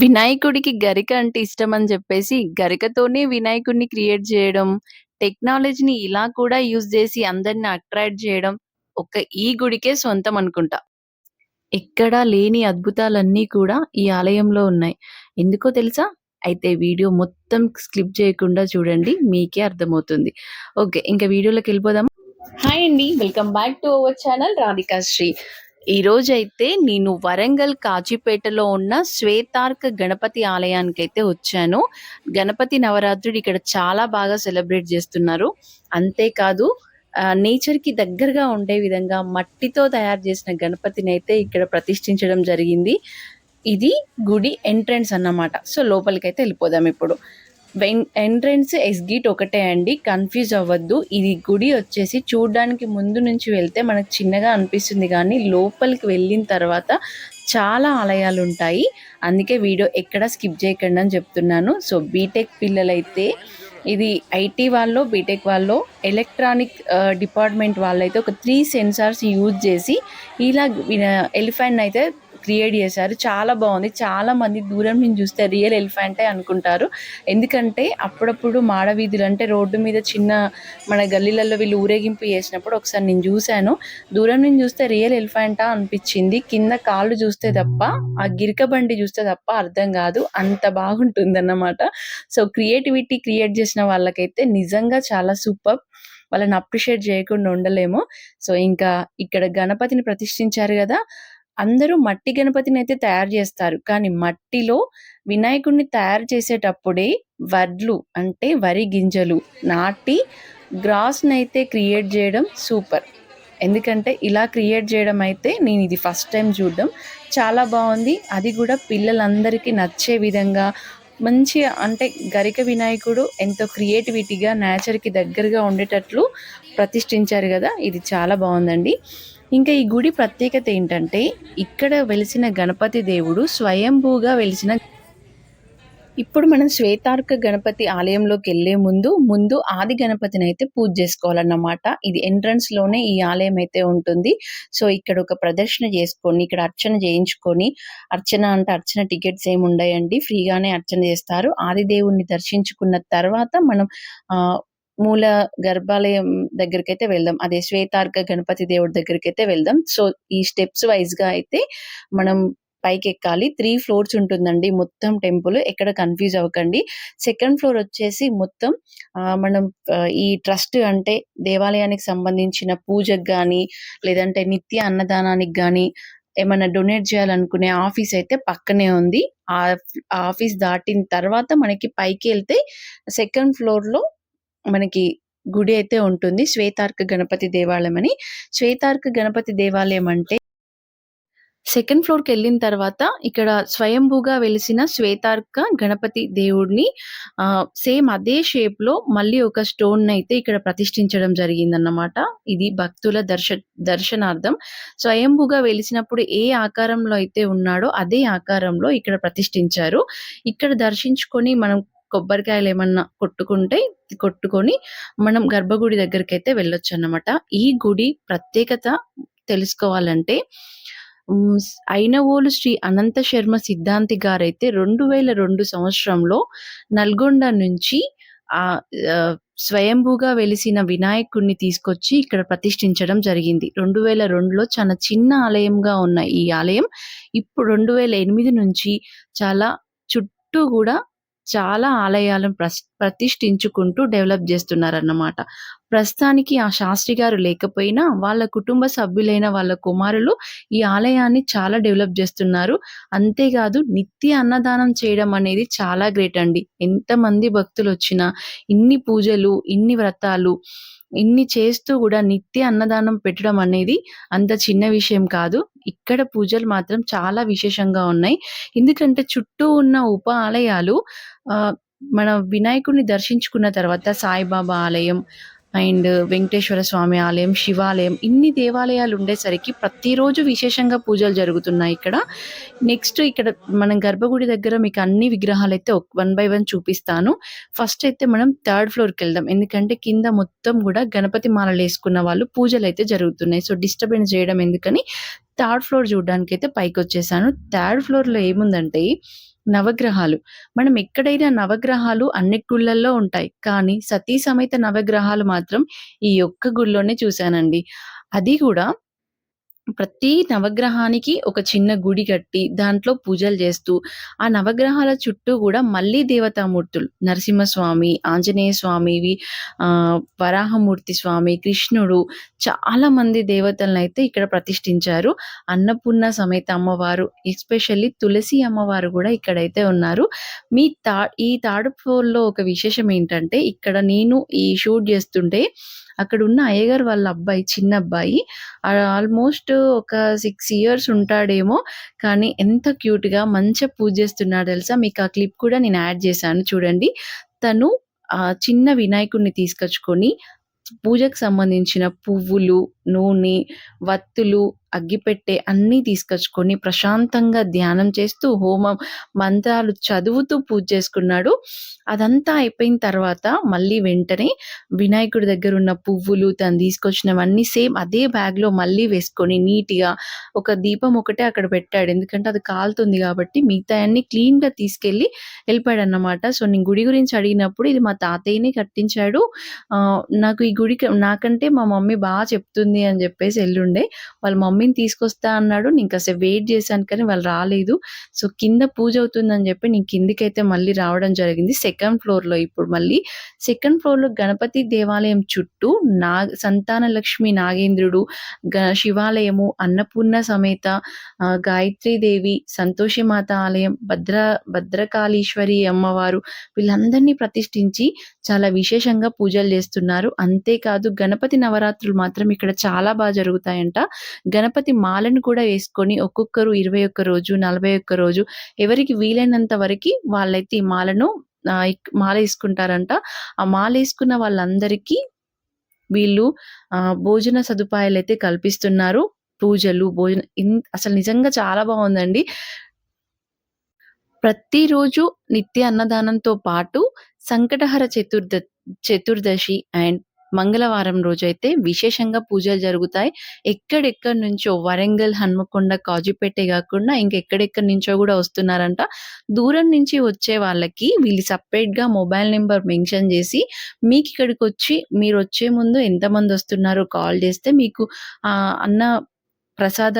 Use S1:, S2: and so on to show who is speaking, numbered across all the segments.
S1: వినాయకుడికి గరిక అంటే ఇష్టం అని చెప్పేసి గరికతోనే వినాయకుడిని క్రియేట్ చేయడం టెక్నాలజీని ఇలా కూడా యూజ్ చేసి అందరిని అట్రాక్ట్ చేయడం ఒక్క ఈ గుడికే సొంతం అనుకుంటా. ఎక్కడా లేని అద్భుతాలన్నీ కూడా ఈ ఆలయంలో ఉన్నాయి. ఎందుకో తెలుసా? అయితే వీడియో మొత్తం స్కిప్ చేయకుండా చూడండి. మీకే అర్థమవుతుంది. ఓకే. ఇంకా వీడియోలోకి వెళ్ళిపోదాం హాయ్ అండి. Welcome back to our channel Radhikasri ఈరోజైతే నేను వరంగల్ కాజీపేటలో ఉన్న శ్వేతార్క గణపతి ఆలయానికి అయితే వచ్చాను. గణపతి నవరాత్రుడు ఇక్కడ చాలా బాగా సెలబ్రేట్ చేస్తున్నారు అంతేకాదు నేచర్‌కి దగ్గరగా ఉండే విధంగా మట్టితో తయారు చేసిన గణపతిని అయితే ఇక్కడ ప్రతిష్ఠించడం జరిగింది. ఇది గుడి ఎంట్రన్స్ అన్నమాట. సో, లోపలికైతే వెళ్ళిపోదాం ఇప్పుడు. వెన్ ఎంట్రన్స్ ఎగ్జిట్ ఒకటే అండి. కన్‌ఫ్యూజ్ అవ్వద్దు. ఇది గుడి వచ్చేసి చూడడానికి ముందు నుంచి వెళ్తే మనకు చిన్నగా అనిపిస్తుంది కానీ లోపలికి వెళ్ళిన తర్వాత చాలా ఆలయాలు ఉంటాయి అందుకే వీడియో ఎక్కడ స్కిప్ చేయకండి అని చెప్తున్నాను. సో, బీటెక్ పిల్లలైతే ఇది ఐటీ వాళ్ళు బీటెక్ వాళ్ళు ఎలక్ట్రానిక్ డిపార్ట్‌మెంట్ వాళ్ళైతే ఒక త్రీ సెన్సార్స్ యూజ్ చేసి ఇలా ఎలిఫెంట్ అయితే క్రియేట్ చేశారు. చాలా బావుంది. చాలామంది దూరం నుంచి చూస్తే రియల్ ఎలిఫెంటే అనుకుంటారు. ఎందుకంటే అప్పుడప్పుడు మాడవీధులు అంటే రోడ్డు మీద చిన్న మన గల్లీలలో వీళ్ళు ఊరేగింపు చేసినప్పుడు ఒకసారి నేను చూశాను దూరం నుంచి చూస్తే రియల్ ఎలిఫెంటా అనిపించింది కింద కాళ్ళు చూస్తే తప్ప, ఆ గిరక బండి చూస్తే తప్ప అర్థం కాదు. అంత బాగుంటుంది అన్నమాట సో, క్రియేటివిటీ క్రియేట్ చేసిన వాళ్ళకైతే నిజంగా చాలా సూపర్ వాళ్ళని అప్రిషియేట్ చేయకుండా ఉండలేము. సో, ఇంకా ఇక్కడ గణపతిని ప్రతిష్ఠించారు కదా అందరూ మట్టి గణపతిని అయితే తయారు చేస్తారు. కానీ మట్టిలో వినాయకుడిని తయారు చేసేటప్పుడే వడ్లు అంటే వరి గింజలు నాటి గ్రాస్ని అయితే క్రియేట్ చేయడం సూపర్. ఎందుకంటే ఇలా క్రియేట్ చేయడం అయితే నేను ఇది ఫస్ట్ టైం చూడడం. చాలా బాగుంది అది కూడా పిల్లలందరికీ నచ్చే విధంగా మంచి అంటే గరిక వినాయకుడు ఎంతో క్రియేటివిటీగా నేచర్‌కి దగ్గరగా ఉండేటట్లు ప్రతిష్ఠించారు కదా ఇది చాలా బాగుందండి ఇంకా ఈ గుడి ప్రత్యేకత ఏంటంటే, ఇక్కడ వెలిసిన గణపతి దేవుడు స్వయంభూగా వెలిసిన ఇప్పుడు మనం శ్వేతార్క గణపతి ఆలయంలోకి వెళ్ళే ముందు, ముందు ఆది గణపతిని అయితే పూజ చేసుకోవాలన్నమాట. ఇది ఎంట్రన్స్లోనే ఈ ఆలయం అయితే ఉంటుంది. సో, ఇక్కడ ఒక ప్రదర్శన చేసుకొని, ఇక్కడ అర్చన చేయించుకొని, అర్చన అంటే అర్చన టికెట్స్ ఏమి ఉండయండి. ఫ్రీగానే అర్చన చేస్తారు. ఆది దర్శించుకున్న తర్వాత మనం మూల గర్భాలయం దగ్గరికి అయితే వెళ్దాం. అదే శ్వేతార్క గణపతి దేవుడి దగ్గరికి అయితే వెళ్దాం. సో, ఈ స్టెప్స్ వైస్‌గా అయితే మనం పైకి ఎక్కాలి త్రీ ఫ్లోర్స్ ఉంటుందండి మొత్తం టెంపుల్. ఎక్కడ కన్‌ఫ్యూజ్ అవ్వకండి. సెకండ్ ఫ్లోర్ వచ్చేసి మొత్తం మనం ఈ ట్రస్ట్ అంటే దేవాలయానికి సంబంధించిన పూజకు కానీ లేదంటే నిత్య అన్నదానానికి కానీ ఏమైనా డొనేట్ చేయాలనుకునే ఆఫీస్ అయితే పక్కనే ఉంది. ఆ ఆఫీస్ దాటిన తర్వాత మనకి పైకి వెళ్తే సెకండ్ ఫ్లోర్‌లో మనకి గుడి అయితే ఉంటుంది. శ్వేతార్క గణపతి దేవాలయం అని. శ్వేతార్క గణపతి దేవాలయం అంటే సెకండ్ ఫ్లోర్‌కెళ్ళిన తర్వాత ఇక్కడ స్వయంభూగా వెలిసిన శ్వేతార్క గణపతి దేవుడిని సేమ్ అదే షేప్‌లో మళ్ళీ ఒక స్టోన్ అయితే ఇక్కడ ప్రతిష్ఠించడం జరిగిందన్నమాట. ఇది భక్తుల దర్శ దర్శనార్థం. స్వయంభూగా వెలిసినప్పుడు ఏ ఆకారంలో అయితే ఉన్నాడో అదే ఆకారంలో ఇక్కడ ప్రతిష్ఠించారు. ఇక్కడ దర్శించుకొని మనం కొబ్బరికాయలు ఏమన్నా కొట్టుకుంటే కొట్టుకొని మనం గర్భగుడి దగ్గరికి అయితే వెళ్ళొచ్చు అన్నమాట ఈ గుడి ప్రత్యేకత తెలుసుకోవాలంటే అయినవోలు శ్రీ అనంత శర్మ సిద్ధాంతి గారైతే 2002 సంవత్సరంలో నల్గొండ నుంచి ఆ స్వయంభూగా వెలిసిన వినాయకుడిని తీసుకొచ్చి ఇక్కడ ప్రతిష్ఠించడం జరిగింది. 2002లో చాలా చిన్న ఆలయంగా ఉన్న ఈ ఆలయం ఇప్పుడు 2008 నుంచి చాలా చుట్టూ కూడా చాలా ఆలయాలను ప్రస్ ప్రతిష్ఠించుకుంటూ డెవలప్ చేస్తున్నారన్నమాట ప్రస్తుతానికి ఆ శాస్త్రి గారు లేకపోయినా వాళ్ళ కుటుంబ సభ్యులైన వాళ్ళ కుమారులు ఈ ఆలయాన్ని చాలా డెవలప్ చేస్తున్నారు అంతేకాదు నిత్య అన్నదానం చేయడం అనేది చాలా గ్రేట్ అండి. ఎంతమంది భక్తులు వచ్చినా ఇన్ని పూజలు, ఇన్ని వ్రతాలు, ఇన్ని చేస్తూ కూడా నిత్య అన్నదానం పెట్టడం అనేది అంత చిన్న విషయం కాదు. ఇక్కడ పూజలు మాత్రం చాలా విశేషంగా ఉన్నాయి. ఎందుకంటే చుట్టూ ఉన్న ఉప ఆలయాలు మన వినాయకుడిని దర్శించుకున్న తర్వాత సాయిబాబా ఆలయం అండ్ వెంకటేశ్వర స్వామి ఆలయం, శివాలయం ఇన్ని దేవాలయాలు ఉండేసరికి ప్రతిరోజు విశేషంగా పూజలు జరుగుతున్నాయి ఇక్కడ. నెక్స్ట్ ఇక్కడ మనం గర్భగుడి దగ్గర మీకు అన్ని విగ్రహాలు అయితే వన్ బై వన్ చూపిస్తాను. ఫస్ట్ అయితే మనం థర్డ్ ఫ్లోర్‌కెళ్దాం. ఎందుకంటే కింద మొత్తం కూడా గణపతి మాలలు వేసుకున్న వాళ్ళు పూజలు అయితే జరుగుతున్నాయి. సో, డిస్టర్బెన్స్ చేయడం ఎందుకని థర్డ్ ఫ్లోర్ చూడటానికి అయితే పైకి వచ్చేసాను థర్డ్ ఫ్లోర్‌లో ఏముందంటే నవగ్రహాలు. మనం ఎక్కడైనా నవగ్రహాలు అన్ని గుళ్ళల్లో ఉంటాయి. కానీ సతీ సమేత నవగ్రహాలు మాత్రం ఈ ఒక్క గుడిలోనే చూశానండి. అది కూడా ప్రతి నవగ్రహానికి ఒక చిన్న గుడి కట్టి, దాంట్లో పూజలు చేస్తూ, ఆ నవగ్రహాల చుట్టూ కూడా మళ్ళీ దేవతామూర్తులు నరసింహస్వామి, ఆంజనేయ స్వామివి వరాహమూర్తి స్వామి, కృష్ణుడు చాలా మంది అయితే ఇక్కడ ప్రతిష్ఠించారు. అన్నపూర్ణ సమేత అమ్మవారు, ఎస్పెషల్లీ తులసి అమ్మవారు కూడా ఇక్కడైతే ఉన్నారు. మీ తా ఈ తాడుపోల్లో ఒక విశేషం ఏంటంటే, ఇక్కడ నేను ఈ షూట్ చేస్తుంటే అక్కడున్న అయ్యగారు వాళ్ళ అబ్బాయి, చిన్న అబ్బాయి ఆల్‌మోస్ట్ ఒక సిక్స్ ఇయర్స్ ఉంటాడేమో. కానీ ఎంత క్యూట్‌గా మంచిగా పూజ చేస్తున్నాడు తెలుసా? మీకు ఆ క్లిప్ కూడా నేను యాడ్ చేశాను చూడండి. తను ఆ చిన్న వినాయకుడిని తీసుకొచ్చుకొని పూజకు సంబంధించిన పువ్వులు, నూనె, వత్తులు, అగ్గిపెట్టె అన్నీ తీసుకొచ్చుకొని ప్రశాంతంగా ధ్యానం చేస్తూ, హోమం మంత్రాలు చదువుతూ పూజ చేసుకున్నాడు. అదంతా అయిపోయిన తర్వాత మళ్ళీ వెంటనే వినాయకుడి దగ్గర ఉన్న పువ్వులు, తను తీసుకొచ్చినవన్నీ సేమ్ అదే బ్యాగ్‌లో మళ్ళీ వేసుకొని నీట్‌గా ఒక దీపం ఒకటే అక్కడ పెట్టాడు. ఎందుకంటే అది కాలుతుంది కాబట్టి మిగతాయన్నీ క్లీన్‌గా తీసుకెళ్ళి వెళ్ళిపోయాడు అన్నమాట సో, నేను గుడి గురించి అడిగినప్పుడు ఇది మా తాతయ్యనే కట్టించాడు. నాకు ఈ గుడికి నాకంటే మా మమ్మీ బాగా చెప్తుంది అని చెప్పేసి ఎల్లుండే వాళ్ళ మమ్మీని తీసుకొస్తా అన్నాడు. నేను కాసేపు వెయిట్ చేశాను కానీ వాళ్ళు రాలేదు. సో, కింద పూజ అవుతుందని చెప్పి నేను కిందికైతే మళ్ళీ రావడం జరిగింది. సెకండ్ ఫ్లోర్‌లో ఇప్పుడు మళ్ళీ. సెకండ్ ఫ్లోర్‌లో గణపతి దేవాలయం చుట్టూ నా సంతాన లక్ష్మి నాగేంద్రుడు, గ శివాలయము, అన్నపూర్ణ సమేత గాయత్రీదేవి, సంతోషిమాత ఆలయం, భద్ర భద్రకాళీశ్వరి అమ్మవారు వీళ్ళందరినీ ప్రతిష్ఠించి చాలా విశేషంగా పూజలు చేస్తున్నారు. అంతేకాదు గణపతి నవరాత్రులు మాత్రం ఇక్కడ చాలా బాగా జరుగుతాయంట. గణపతి గణపతి మాలను కూడా వేసుకొని ఒక్కొక్కరు 21 రోజు, 41 రోజు ఎవరికి వీలైనంత వరకు వాళ్ళైతే ఈ మాలను మాల వేసుకుంటారంట ఆ మాల వేసుకున్న వాళ్ళందరికీ వీళ్ళు భోజన సదుపాయాలు అయితే కల్పిస్తున్నారు. పూజలు, భోజన అసలు నిజంగా చాలా బాగుందండి ప్రతిరోజు నిత్య అన్నదానంతో పాటు సంకటహర చతుర్ద చతుర్దశి అండ్ మంగళవారం రోజైతే విశేషంగా పూజలు జరుగుతాయి. ఎక్కడెక్కడి నుంచో వరంగల్, హన్మకొండ, కాజీపేటే కాకుండా ఇంకెక్కడెక్కడి నుంచో కూడా వస్తున్నారంట. దూరం నుంచి వచ్చే వాళ్ళకి వీళ్ళు సపరేట్గా మొబైల్ నెంబర్ మెన్షన్ చేసి మీకు ఇక్కడికి వచ్చి మీరు వచ్చే ముందు ఎంతమంది వస్తున్నారో కాల్ చేస్తే మీకు అన్న ప్రసాద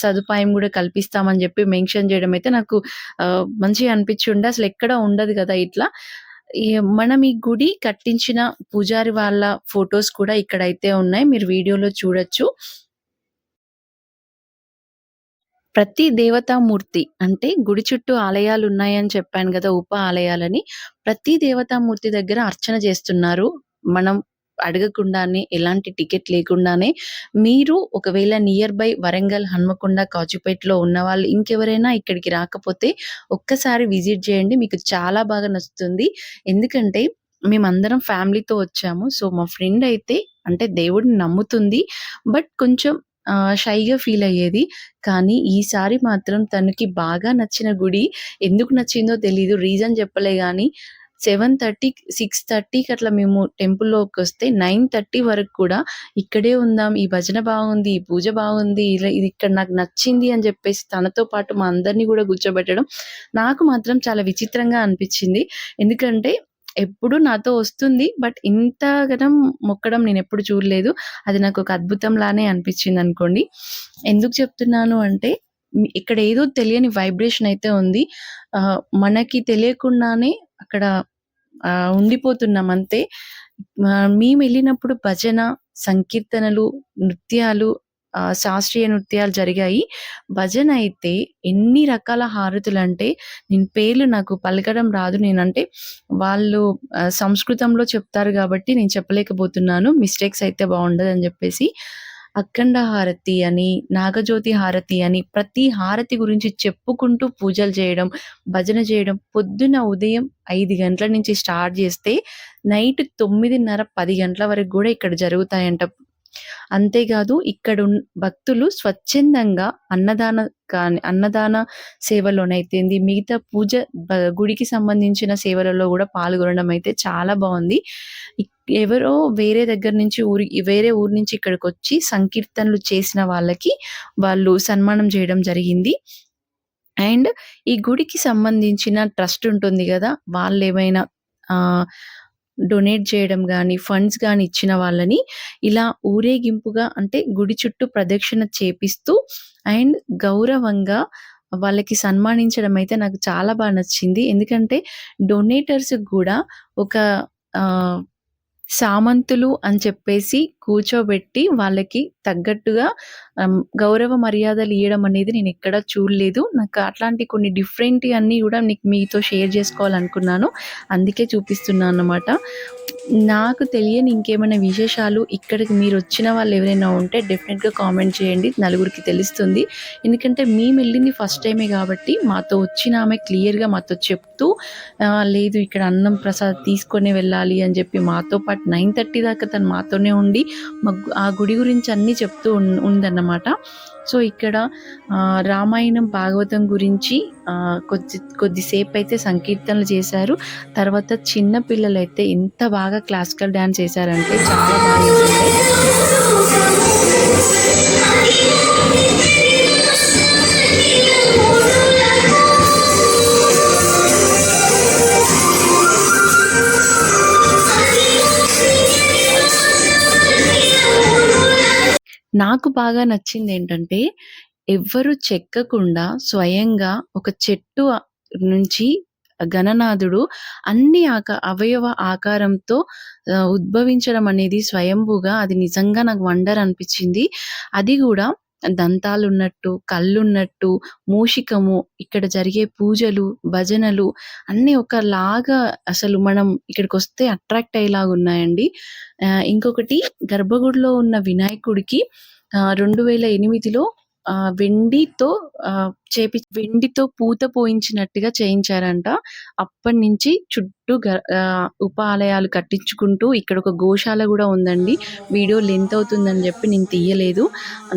S1: సదుపాయం కూడా కల్పిస్తామని చెప్పి మెన్షన్ చేయడం అయితే నాకు మంచిగా అనిపించి ఉండే అసలు ఎక్కడ ఉండదు కదా ఇట్లా. మనం ఈ గుడి కట్టించిన పూజారి వాళ్ళ ఫొటోస్ కూడా ఇక్కడైతే ఉన్నాయి. మీరు వీడియోలో చూడొచ్చు. ప్రతి దేవతామూర్తి అంటే గుడి చుట్టూ ఆలయాలు ఉన్నాయని చెప్పాను కదా ఉప ఆలయాలని. ప్రతి దేవతామూర్తి దగ్గర అర్చన చేస్తున్నారు. మనం అడగకుండానే ఎలాంటి టికెట్ లేకుండానే మీరు ఒకవేళ నియర్ బై వరంగల్, హన్మకొండ, కాచిపేటలో ఉన్న వాళ్ళు ఇంకెవరైనా ఇక్కడికి రాకపోతే ఒక్కసారి విజిట్ చేయండి. మీకు చాలా బాగా నచ్చుతుంది. ఎందుకంటే మేమందరం ఫ్యామిలీతో వచ్చాము. సో, మా ఫ్రెండ్ అయితే అంటే దేవుడిని నమ్ముతుంది. బట్ కొంచెం షైగా ఫీల్ అయ్యేది. కానీ ఈసారి మాత్రం తనకి బాగా నచ్చిన గుడి ఎందుకు నచ్చిందో తెలీదు. రీజన్ చెప్పలే సెవెన్ థర్టీ సిక్స్ థర్టీకి అట్లా మేము టెంపుల్లోకి వస్తే నైన్ థర్టీ వరకు కూడా ఇక్కడే ఉందాం. ఈ భజన బాగుంది. ఈ పూజ బాగుంది. ఇలా ఇది ఇక్కడ నాకు నచ్చింది అని చెప్పేసి తనతో పాటు మా అందరిని కూడా కూర్చోబెట్టడం నాకు మాత్రం చాలా విచిత్రంగా అనిపించింది ఎందుకంటే ఎప్పుడు నాతో వస్తుంది. బట్ ఇంతగనం మొక్కడం నేను ఎప్పుడు చూడలేదు. అది నాకు ఒక అద్భుతంలానే అనుకోండి ఎందుకు చెప్తున్నాను అంటే ఇక్కడ ఏదో తెలియని వైబ్రేషన్ అయితే ఉంది. మనకి తెలియకుండానే అక్కడ ఉండిపోతున్నాం అంతే. మేము వెళ్ళినప్పుడు భజన, సంకీర్తనలు, నృత్యాలు శాస్త్రీయ నృత్యాలు జరిగాయి. భజన అయితే ఎన్ని రకాల హారతులు అంటే నేను పేర్లు నాకు పలకడం రాదు. నేనంటే వాళ్ళు సంస్కృతంలో చెప్తారు కాబట్టి నేను చెప్పలేకపోతున్నాను. మిస్టేక్స్ అయితే బాగుండదని చెప్పేసి అఖండ హారతి అని, నాగజ్యోతి హారతి అని ప్రతి హారతి గురించి చెప్పుకుంటూ పూజలు చేయడం, భజన చేయడం. పొద్దున ఉదయం ఐదు గంటల నుంచి స్టార్ట్ చేస్తే నైట్ 9:30, 10 గంటల వరకు కూడా ఇక్కడ జరుగుతాయంట. అంతేకాదు ఇక్కడ భక్తులు స్వచ్ఛందంగా అన్నదాన కానీ అన్నదాన సేవలోనైతేంది, మిగతా పూజ గుడికి సంబంధించిన సేవలలో కూడా పాల్గొనడం అయితే చాలా బాగుంది ఎవరో వేరే దగ్గర నుంచి ఊరి వేరే ఊరు నుంచి ఇక్కడికి వచ్చి సంకీర్తనలు చేసిన వాళ్ళకి వాళ్ళు సన్మానం చేయడం జరిగింది. అండ్ ఈ గుడికి సంబంధించిన ట్రస్ట్ ఉంటుంది కదా వాళ్ళు ఏమైనా డొనేట్ చేయడం కానీ ఫండ్స్ కానీ ఇచ్చిన వాళ్ళని ఇలా ఊరేగింపుగా అంటే గుడి చుట్టూ ప్రదక్షిణ చేపిస్తూ అండ్ గౌరవంగా వాళ్ళకి సన్మానించడం అయితే నాకు చాలా బాగా నచ్చింది. ఎందుకంటే డొనేటర్స్ కూడా ఒక సామంతులు అని చెప్పేసి కూర్చోబెట్టి వాళ్ళకి తగ్గట్టుగా గౌరవ మర్యాదలు ఇవ్వడం అనేది నేను ఎక్కడ చూడలేదు. నాకు అట్లాంటి కొన్ని డిఫరెంట్ అన్నీ కూడా నీకు మీతో షేర్ చేసుకోవాలనుకున్నాను అందుకే చూపిస్తున్నాను అన్నమాట. నాకు తెలియని ఇంకేమైనా విశేషాలు ఇక్కడికి వాళ్ళు ఎవరైనా ఉంటే డెఫినెట్గా కామెంట్ చేయండి. నలుగురికి తెలుస్తుంది. ఎందుకంటే మేము వెళ్ళింది ఫస్ట్ టైమే కాబట్టి మాతో వచ్చిన ఆమె క్లియర్‌గా మాతో చెప్తూ లేదు ఇక్కడ అన్నం, ప్రసాద్ తీసుకొని వెళ్ళాలి అని చెప్పి మాతో పాటు 9:30 దాకా తను మాతోనే ఉండి మాకు ఆ గుడి గురించి అన్నీ చెప్తూ ఉం ఉందన్నమాట. సో, ఇక్కడ రామాయణం, భాగవతం గురించి కొద్ది కొద్దిసేపు అయితే సంకీర్తనలు చేశారు. తర్వాత చిన్న పిల్లలు అయితే ఎంత బాగా క్లాసికల్ డాన్స్ చేశారంటే చాలా బాగా నాకు బాగా నచ్చింది ఏంటంటే ఎవ్వరు చెక్కకుండా స్వయంగా ఒక చెట్టు నుంచి గణనాథుడు అన్ని ఆక అవయవ ఆకారంతో ఉద్భవించడం అనేది స్వయంభూగా అది నిజంగా నాకు వండర్ అనిపించింది. అది కూడా గూడా దంతాలున్నట్టు, కళ్ళున్నట్టు, మూషికము, ఇక్కడ జరిగే పూజలు, భజనలు అన్నీ ఒకలాగా అసలు మనం ఇక్కడికి వస్తే అట్రాక్ట్ అయ్యేలాగా ఉన్నాయండి ఇంకొకటి గర్భగుడిలో ఉన్న వినాయకుడికి రెండు వేల ఎనిమిదిలో వెండితో చేపి వెండితో పూత పోయించినట్టుగా చేయించారంట. అప్పటినుంచి చుట్టూ గ కట్టించుకుంటూ ఉప ఆలయాలు కట్టించుకుంటూ గోశాల కూడా ఉందండి. వీడియో లెంత్ అవుతుందని చెప్పి నేను తీయలేదు.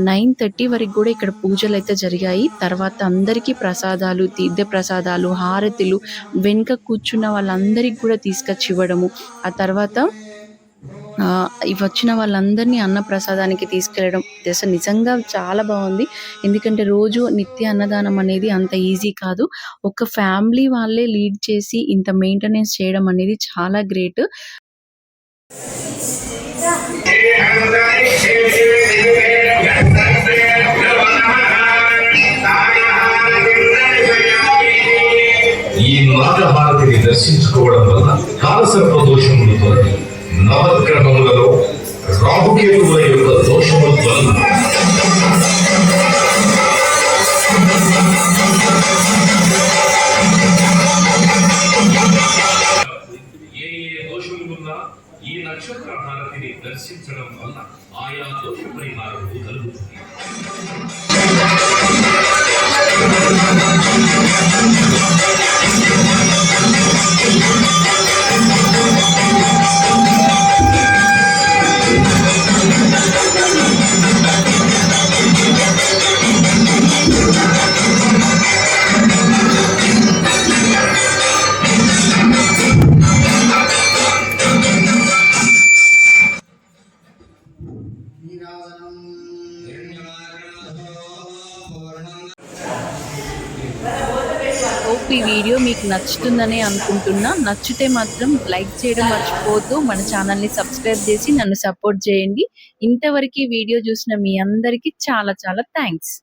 S1: 9:30 వరకు కూడా ఇక్కడ పూజలు అయితే జరిగాయి. తర్వాత అందరికీ ప్రసాదాలు, తీర్థ ప్రసాదాలు, హారతులు వెనుక కూర్చున్న వాళ్ళందరికీ కూడా తీసుకొచ్చి ఇవ్వడము. ఆ తర్వాత వచ్చిన వాళ్ళందరినీ అన్నప్రసాదానికి తీసుకెళ్ళడం. దశ నిజంగా చాలా బాగుంది ఎందుకంటే రోజు నిత్య అన్నదానం అనేది అంత ఈజీ కాదు. ఒక ఫ్యామిలీ వాళ్ళే లీడ్ చేసి ఇంత మెయింటెనెన్స్ చేయడం అనేది చాలా గ్రేట్.
S2: ఈ నాగహారతిని దర్శించుకోవడం వల్ల కాలసర్ప దోషములు తొలగి నవగ్రహములలో రాహుకేతువుల యొక్క దోషములు తొలగి ఏ ఏ దోషములున్నా ఈ నక్షత్ర హారతిని దర్శించడం వల్ల ఆయా దోష పరిహారం కలుగుతుంది
S1: హోప్ ఈ వీడియో మీకు నచ్చుతుందని అనుకుంటున్నా. నచ్చితే మాత్రం లైక్ చేయడం మర్చిపోవద్దు. మన ఛానల్ని సబ్స్క్రైబ్ చేసి నన్ను సపోర్ట్ చేయండి. ఇంతవరకు వీడియో చూసిన మీ అందరికీ చాలా చాలా థ్యాంక్స్